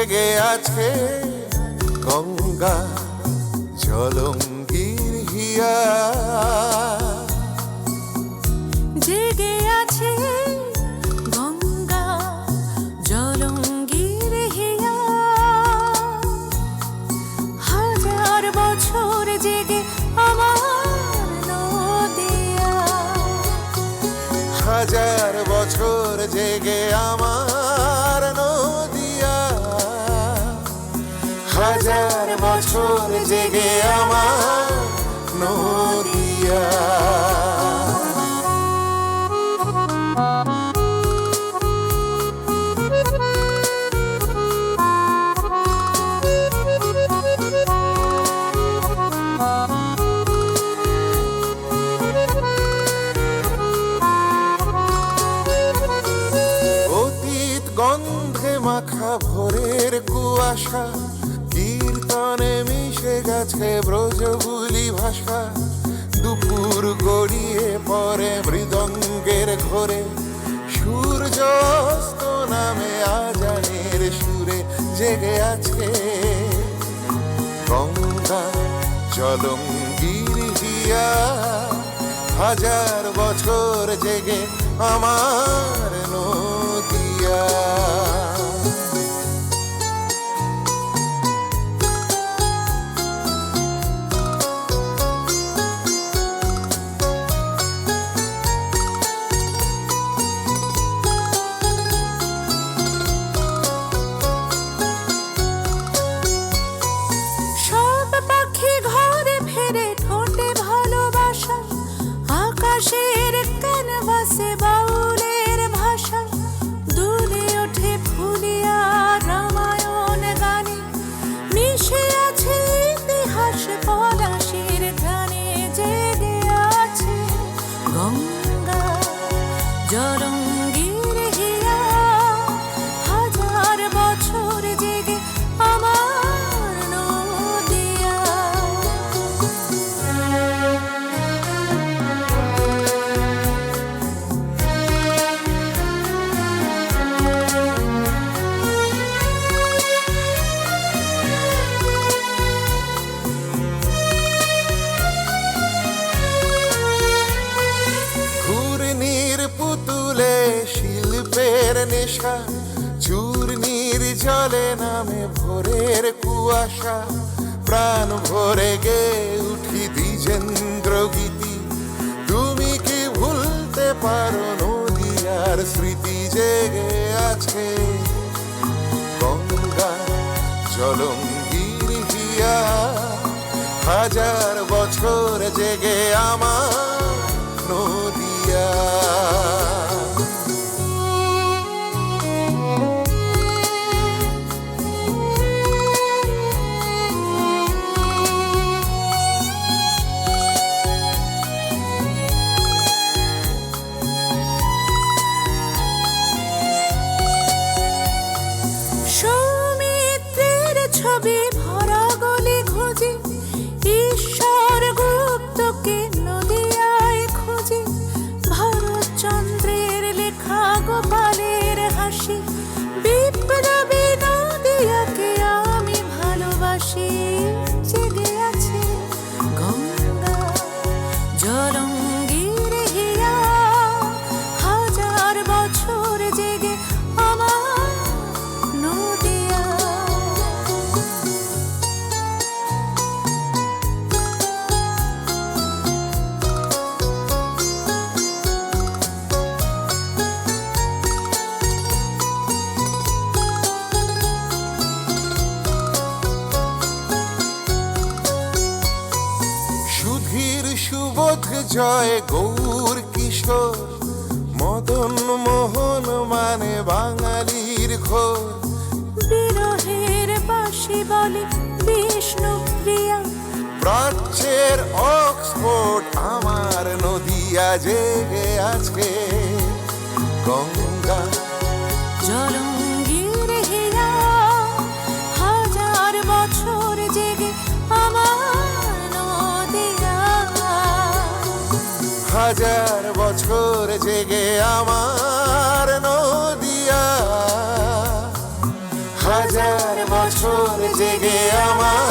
জেগে আছে গঙ্গা জলঙ্গির হিয়া জেগে আছে গঙ্গা জলঙ্গির হিয়া হাজার বছর জেগে আমার নদিয়া। হাজার বছর জেগে আমার নদিয়া। হাজার বছর জেগে আমার নদিয়া। অতীত গন্ধে মাখা ভোরের কুয়াশা গেছে ব্রজবুলি ভাষা। দুপুর গড়িয়ে পরে মৃদঙ্গের ঘরে। সূর্যাস্ত নামে আজানের সুরে জেগে আছে। গঙ্গা জলঙ্গির হিয়া, হাজার বছর জেগে আমার জলঙ্গির নেশা চূর্ণির জলে নামে ভোরের কুয়াশা। প্রাণ ভরে গে উঠি দ্বিজেন্দ্র গীতি। তুমি কি ভুলতে পারো নদিয়ার স্মৃতি জেগে আছে? গঙ্গা, জলঙ্গির হাজার বছর জেগে আমার to be সুবোধ জয় গৌর কিশোর। মদন মোহন মানে বাঙালির ঘোর। বিরহের বাসি বলে বিষ্ণু প্রিয়া। প্রাচ্যের অক্সফোর্ড আমার নদিয়া জেগে আছে গঙ্গা জলঙ্গির হাজার বছর জেগে আমার নদিয়া। হাজার বছর জেগে আমার